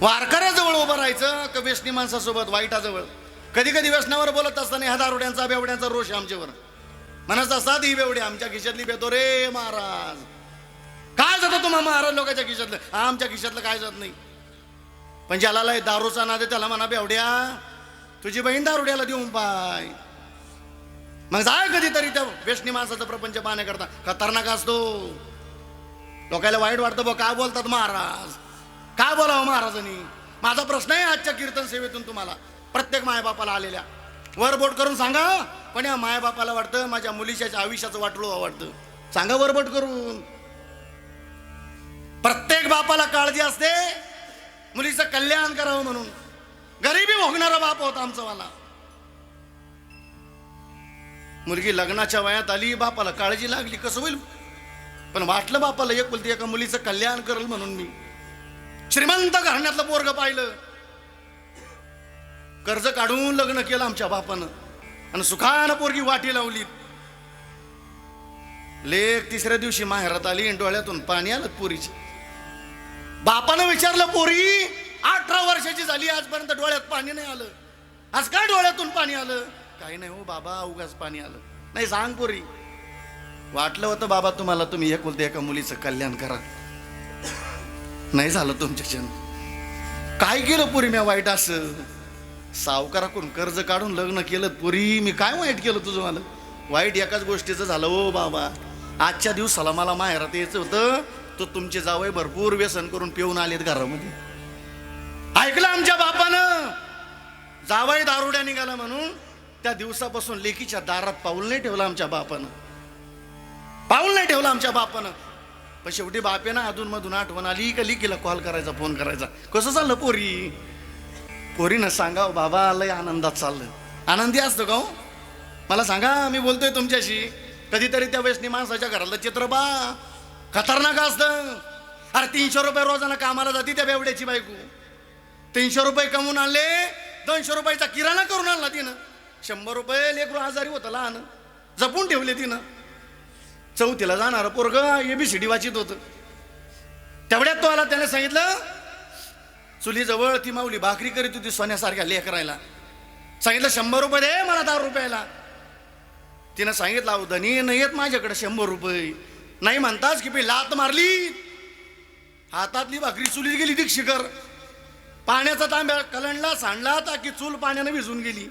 वारकऱ्याजवळ उभं राहायचं का व्यसनी माणसासोबत वाईटाजवळ? कधी कधी व्यसनावर बोलत असताना ह्या दारुड्यांचा बेवड्यांचा रोष आमच्यावर. म्हणत असतात ही बेवडे आमच्या खिशातली बेतो रे महाराज. काय जातं तुम्हा महाराज लोकांच्या खिशातलं? आमच्या खिशातलं काय जात नाही. पण ज्याला लय दारूचा नादे त्याला म्हणा बेवड्या तुझी बहीण दारुड्याला देऊन पाय. मग जाय कधीतरी त्या व्यसनी माणसाचा प्रपंच पाहण्याकरता. खतरनाक असतो. लोकायला वाईट वाटतं बघ काय बोलतात महाराज? काय बोलावं महाराजांनी? माझा प्रश्न आहे आजच्या कीर्तन सेवेतून तुम्हाला. प्रत्येक मायबापाला आलेल्या. वर बोट करून सांगा. पण या मायबापाला वाटतं माझ्या मुलीच्या आयुष्याचं वाटलो वाटतं. सांगा वरबोट करून. प्रत्येक बापाला काळजी असते. मुलीचं कल्याण करावं म्हणून. गरिबी भोगणारा बाप होता आमचा मला मुलगी लग्नाच्या वयात आली बापाला काळजी लागली कसं होईल? पण वाटलं बापाला एक बोलते एका मुलीचं कल्याण करेल म्हणून मी. श्रीमंत घराण्यातलं पोरग पाहिलं. कर्ज काढून लग्न केलं आमच्या बापानं. आणि सुखानं पोरगी वाटी लावली. लेख तिसऱ्या दिवशी माहेरात आली आणि डोळ्यातून पाणी आलं पोरीची. बापानं विचारलं पोरी अठरा वर्षाची झाली आजपर्यंत डोळ्यात पाणी नाही आलं. आज काय डोळ्यातून पाणी आलं? काही नाही हो बाबा उगाच पाणी आलं. नाही सांग पोरी. वाटलं होतं बाबा तुम्हाला तुम्ही एक एका मुलीचं कल्याण करा. नाही झालं तुमच्याच्यानं काय केलं पुरी मी वाईट असं? सावकाराकडून कर्ज काढून लग्न केलं पुरी मी काय वाईट केलं तुझं मला? वाईट एकाच गोष्टीचं झालं ओ बाबा. आजच्या दिवसाला मला माहेरात यायचं होतं तो तुमचे जावई भरपूर व्यसन करून पिऊन आलेत घरामध्ये. ऐकलं आमच्या बापानं? जावई दारुड्या निघाला म्हणून त्या दिवसापासून लेकीच्या दारात पाऊल नाही ठेवलं आमच्या बापानं. पाऊल नाही ठेवलं आमच्या बापानं. पण शेवटी बापे ना अधून मधून आठवण आली का लिकीला कॉल करायचा फोन करायचा. कसं चाललं पोरी? पोरीनं सांगा बाबा लय आनंदात चाललं. आनंदी असतो का हो? मला सांगा मी बोलतोय तुमच्याशी. कधीतरी त्या वैष्णी माणसाच्या घरातलं चित्र बा खतरनाक असतं. अरे तीनशे रुपये रोजानं कामाला जाते त्या बेवड्याची बायको. तीनशे रुपये कमवून आणले दोनशे रुपयाचा किराणा करून आणला तिनं. शंभर रुपये लेकरू आजारी होतं लहान. जपून ठेवले तिनं. चौथीला जाणार पोरग एबीसीडी वाचित होतं. तेवढ्यात तो आला त्याने सांगितलं चुलीजवळ ती माऊली भाकरी करीत होती सोन्यासारख्या लेकरायला. सांगितलं शंभर रुपये दे मला दहा रुपयाला तिनं सांगितलं अहो धनी नाही येत माझ्याकडे शंभर रुपये. नाही म्हणताच की पी लात मारली. हातातली भाकरी चुलीत गेली दीक्षिकर पाण्याचा तांब्या कलंडला सांडला की चूल पाण्यानं भिजून गेली.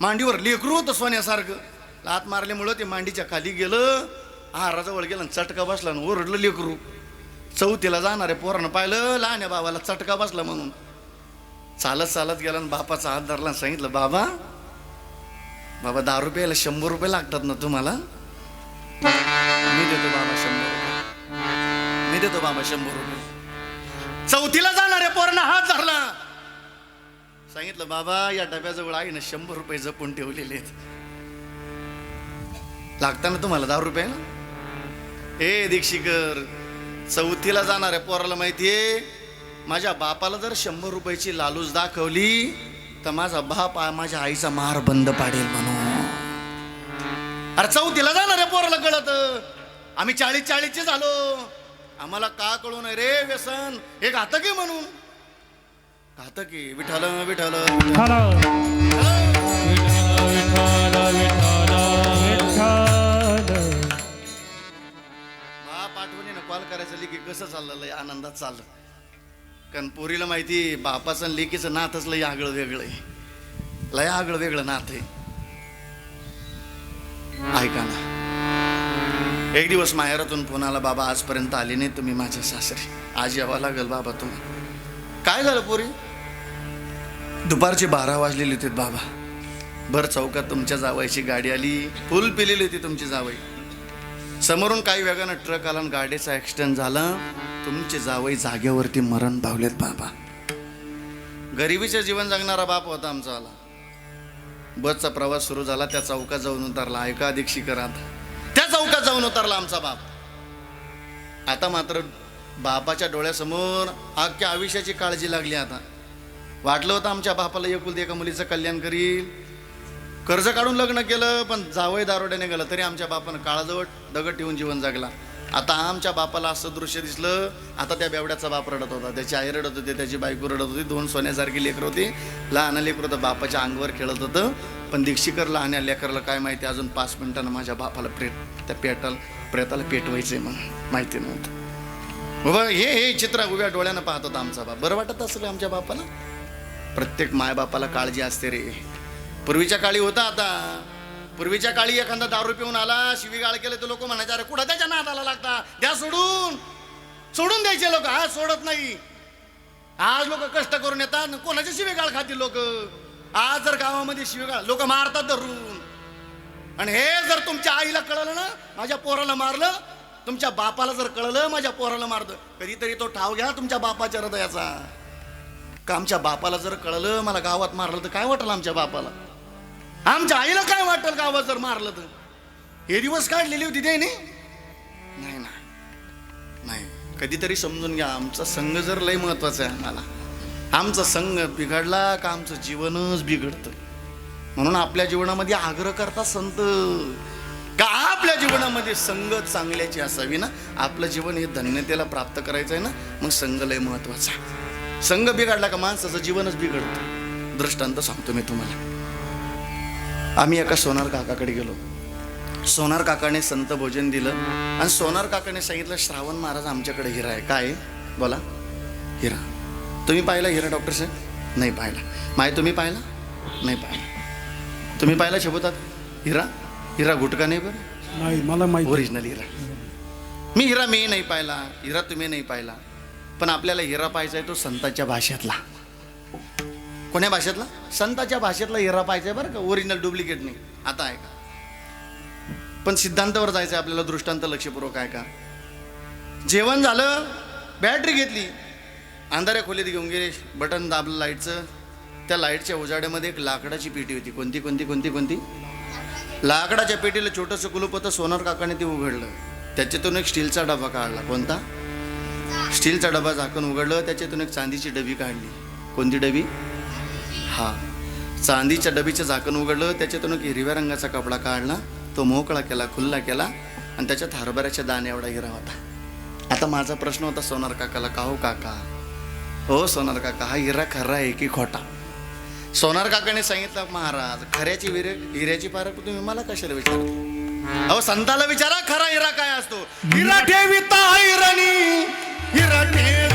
मांडीवर लेकरू होतं सोन्यासारखं. लात मारल्यामुळं ते मांडीच्या खाली गेलं. आहाराजवळ गेलं आणि चटका बसला आणि ओरडलं लेकरू. चौथीला जाणारे पोरानं पाहिलं लहान्या बाबाला चटका बसला म्हणून. चालत चालत गेला आणि बापाचा हात धरला सांगितलं बाबा बाबा दहा रुपयाला शंभर रुपये लागतात ना तुम्हाला? मी देतो बाबा शंभर रुपये. मी देतो बाबा शंभर रुपये. चौथीला जाणाऱ्या पोरानं हात धरला. सांगितलं बाबा या डब्याजवळ आईनं ना शंभर रुपये जपून ठेवलेले आहेत. लागताना तुम्हाला दहा रुपयाला ए दीक्षिकर चौथीला जाणाऱ्या पोराला माहितीये माझ्या बापाला जर शंभर रुपयाची लालूच दाखवली तर माझा बाप माझ्या आईचा मार बंद पाडेल म्हणून. अरे चौथीला जाणाऱ्या पोराला कळत आम्ही चाळीस चाळीसचे झालो. आम्हाला का कळू नये रे व्यसन? हे घातक आहे म्हणून. घातक आहे विठाल विठाल आठवणीनं की कसं चाललं लय आनंदात चाललं. कारण पोरीला माहिती बापाचं आणि लेकीचं नातच लय आगळं वेगळं आहे. लय आगळं वेगळं नात आहे. ऐका ना. एक दिवस माहेरातून फोन आला बाबा आजपर्यंत आले नाही तुम्ही माझ्या सासरी. आज यावं लागेल बाबा तुम्ही. काय झालं पोरी? दुपारचे बारा वाजलेले होते बाबा. भर चौकात तुमच्या जावायची गाडी आली. फुल पिलेली होती तुमची जावई. समोरून काही वेगानं ट्रक आला आणि गाडीचा ॲक्सिडेंट झाला. तुमचे जावई जागेवरती मरण पावलेत बाबा. गरिबीचं जीवन जगणारा बाप होता आमचा आला. बसचा प्रवास सुरू झाला त्या चौकात जाऊन उतरला. ऐका दीक्षी करा त्या चौकात जाऊन उतरला आमचा बाप. आता मात्र बापाच्या डोळ्यासमोर अख्ख्या आयुष्याची काळजी लागली आता. वाटलं होतं आमच्या बापाला एकुलती एका मुलीचं कल्याण करील. कर्ज काढून लग्न केलं पण जावई दारोड्याने गेलं तरी आमच्या बापानं काळाजवळ दगड ठेवून जीवन जगला. आता आमच्या बापाला असं दृश्य दिसलं आता त्या बेवड्याचा बाप रडत होता. त्याची आई रडत होती त्याची बायको रडत होती दोन सोन्यासारखी लेकर होती. लहान लेकर होतं बापाच्या अंगावर खेळत होतं. पण दीक्षिकर लहान लेकरला काय माहिती अजून पाच मिनिटानं माझ्या बापाला प्रेत त्या पेटाला प्रेताला पेटवायचं आहे मग माहिती नव्हतं. बाबा हे हे चित्र उभ्या डोळ्यानं पाहत होता आमचा बाप. बरं वाटत असेल आमच्या बापाला? प्रत्येक मायबापाला काळजी असते रे. पूर्वीच्या काळी होता आता. पूर्वीच्या काळी एखादा दारू पिऊन आला शिवीगाळ केले तर लोक म्हणायचे अरे कुठं त्याच्या नादाला लागता? द्या सोडून. सोडून द्यायचे लोक. आज सोडत नाही. आज लोक कष्ट करून येतात कोणाची शिवीगाळ खातील लोक? आज जर गावामध्ये शिवीगाळ लोक मारतात धरून. आणि हे जर तुमच्या आईला कळलं ना माझ्या पोराला मारलं तुमच्या बापाला जर कळलं माझ्या पोराला मारलं कधीतरी तो ठाव घ्या तुमच्या बापाच्या हृदयाचा. का आमच्या बापाला जर कळलं मला गावात मारलं तर काय वाटलं आमच्या बापाला? आमच्या आईला काय वाटेल गावात जर मारलं तर? हे दिवस काढलेली होती त्याने? नाही ना नाही. कधीतरी समजून घ्या आमचा संघ जर लय महत्त्वाचा आहे आम्हाला. आमचा संघ बिघडला का आमचं जीवनच बिघडतं? म्हणून आपल्या जीवनामध्ये आग्रह करता संत. का आपल्या जीवनामध्ये संघ चांगल्याची असावी ना? आपलं जीवन हे धन्यतेला प्राप्त करायचं आहे ना? मग संघ लय महत्त्वाचा. संघ बिघडला का माणसाचं जीवनच बिघडतं? दृष्टांत सांगतो मी तुम्हाला. आम्ही एका सोनार काकाकडे गेलो. सोनार काकाने संत भोजन दिलं आणि सोनार काकाने सांगितलं श्रावण महाराज आमच्याकडे हिरा आहे. काय? बोला. हिरा. तुम्ही पाहिला हिरा डॉक्टर साहेब? नाही पाहिला. माय तुम्ही पाहिला? नाही पाहिला. तुम्ही पाहिला शोभतात हिरा हिरा गुटका नाही बरं? नाही मला माहिती ओरिजिनल हिरा. मी हिरा मी नाही पाहिला हिरा तुम्ही नाही पाहिला. पण आपल्याला हिरा पाहायचा आहे तो संतांच्या भाषेतला. कोण्या भाषेतला? संताच्या भाषेतला हिरा पाहिजे बरं का ओरिजिनल डुप्लिकेट नाही. आता आहे का? पण सिद्धांतावर जायचं आहे आपल्याला दृष्टांत लक्षपूर्वक आहे का? जेवण झालं बॅटरी घेतली. अंधाऱ्या खोलीत घेऊन गेले बटन दाबलं लाईटचं. त्या लाईटच्या उजाड्यामध्ये एक लाकडाची पेटी होती. कोणती कोणती कोणती कोणती? लाकडाच्या पेटीला छोटंसं कुलूप होतं सोनार काकाने ते उघडलं. त्याच्यातून एक स्टीलचा डबा काढला. कोणता? स्टीलचा डबा झाकण उघडलं. त्याच्यातून एक चांदीची डबी काढली. कोणती डबी? हा. चांदीच्या डबीचं झाकण उघडलं त्याच्यातून एक हिरव्या रंगाचा कपडा काढला तो मोकळा केला खुल्ला केला आणि त्याच्यात हरभऱ्याच्या दाणे एवढा हिरा होता. आता माझा प्रश्न होता सोनार काकाला का हो काका? हो सोनार काका हा हिरा खरा आहे की खोटा? सोनार काकाने सांगितलं महाराज खऱ्याची विरे हिऱ्याची पारख तुम्ही मला कशाला विचारता? अहो संताला विचारा खरा हिरा काय असतो? हिरा ठेविता हिरणी. हिरा ठेविता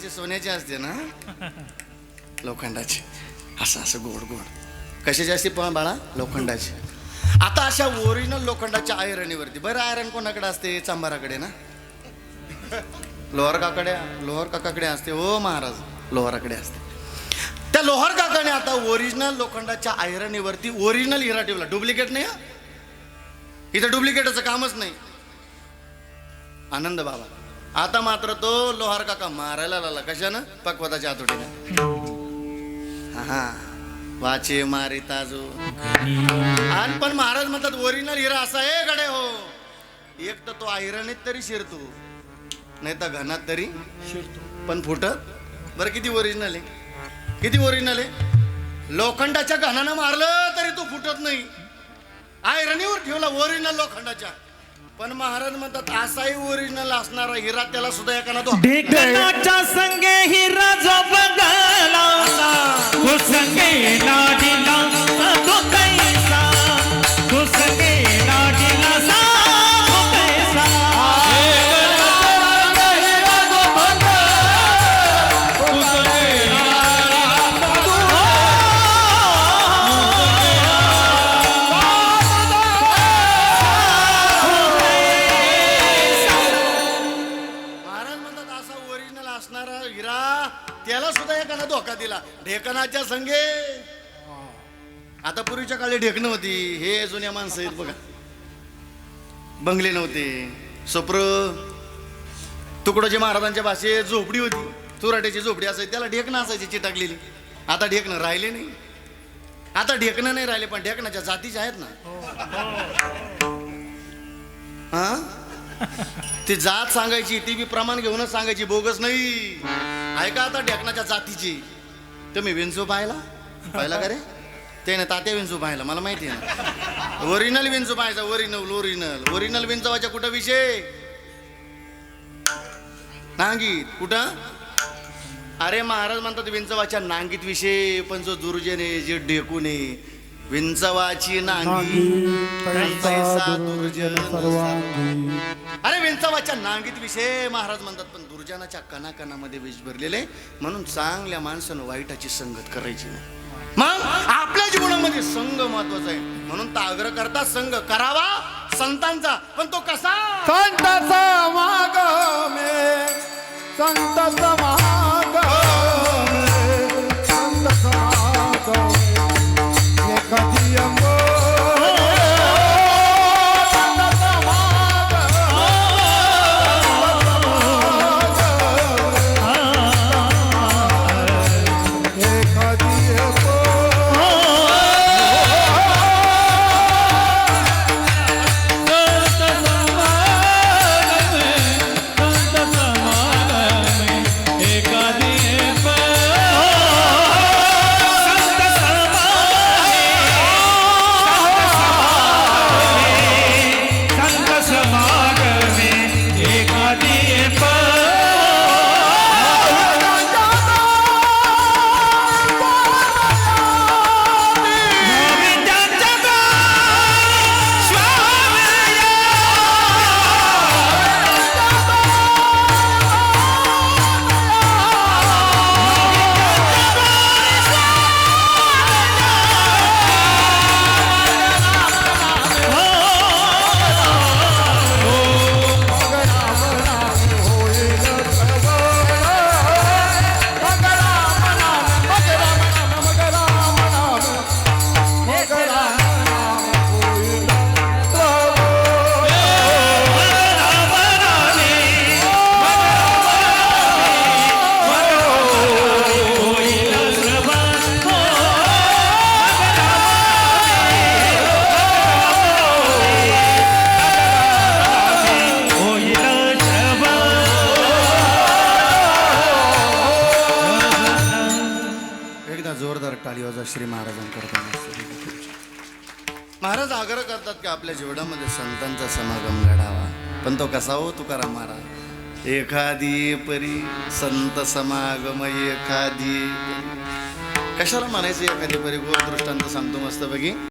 आयरन असते सोन्याची असते ना? लोखंडाची. असं असं गोड गोड. कशाची असते पण बाळा? लोखंडाची. आता अशा ओरिजिनल लोखंडाच्या आयरनीवरती. बरं आयरन कोणाकडे असते? चांबाराकडे ना? लोहर काकडे लोहर काकाकडे असते. हो महाराज लोहराकडे असते. त्या लोहर काकाने आता ओरिजिनल लोखंडाच्या आयरनीवरती ओरिजिनल हिरा ठेवला. डुप्लिकेट नाही हा? इथं डुप्लिकेटचं कामच नाही. आनंद बाबा. आता मात्र तो लोहार काका मारायला लागला. कशानं? पक्वताच्या हातोडीने हा वाचे मारे जो आणि पण महाराज म्हणतात ओरिजिनल हिरा असा आहे गडे हो. एक तर तो आयरनीत तरी शिरतो. नाही तर घनात तरी शिरतो. पण फुटत? बरं किती ओरिजिनल आहे? किती ओरिजिनल आहे? लोखंडाच्या घनानं मारलं तरी तो फुटत नाही. आयरनीवर ठेवला ओरिजिनल लोखंडाच्या. पण महाराज म्हणतात असाही ओरिजिनल असणारा हिरा त्याला सुद्धा एकाला तो ढेकणाच्या संगे हिरा जो बदला संगे ना धोका दिला. ढेकणाच्या संगे. आता पूर्वीच्या काळी ढेकणं होती. हे जुन्या माणसं आहेत बघा. बंगले नव्हते. सप्र तुकडोजी महाराजांच्या भाषेत झोपडी होती. चुराट्याची झोपडी असायची. त्याला ढेकणं असायची चिटाकलेली. आता ढेकणं राहिले नाही. आता ढेकणं नाही राहिले पण ढेकणाच्या जातीचे आहेत ना. हा? ती जात सांगायची ती बी प्रमाण घेऊनच सांगायची बोगस नाही. ऐका आता ढेकणाच्या जातीची. तुम्ही विंचू पाहिला? पाहिला का रे? त्याने तात्या विंचू पाहिला मला माहिती आहे ना. ओरिजिनल विंचू पाहायचा ओरिजिनल ओरिजिनल. ओरिजिनल विंचवाच्या कुठं विषय? नांगीत कुठं? अरे महाराज म्हणतात विंचवाच्या नांगीत विषय पण जो दुर्जन आहे जे ढेकून विंचवाची नांगी दुर्जन सर्वांगी चवाच्या नांगीत विषय महाराज म्हणतात पण दुर्जनाच्या कणाकणामध्ये विष भरलेले म्हणून चांगल्या माणसानं वाईटाची संगत करायची नाही. मग आपल्या जीवनामध्ये संघ महत्त्वाचा आहे. म्हणून तर आग्रह करता संघ करावा संतांचा. पण तो कसा? संत समाग संत श्री महाराजांकरता महाराज आग्रह करतात की आपल्या जीवनामध्ये संतांचा समागम घडावा. पण तो कसा हो तुकाराम महाराज? एखादी परी संत समागम एखादी परी. कशाला म्हणायचं एखादी परी? गोड दृष्टांत सांगतो मस्त बघी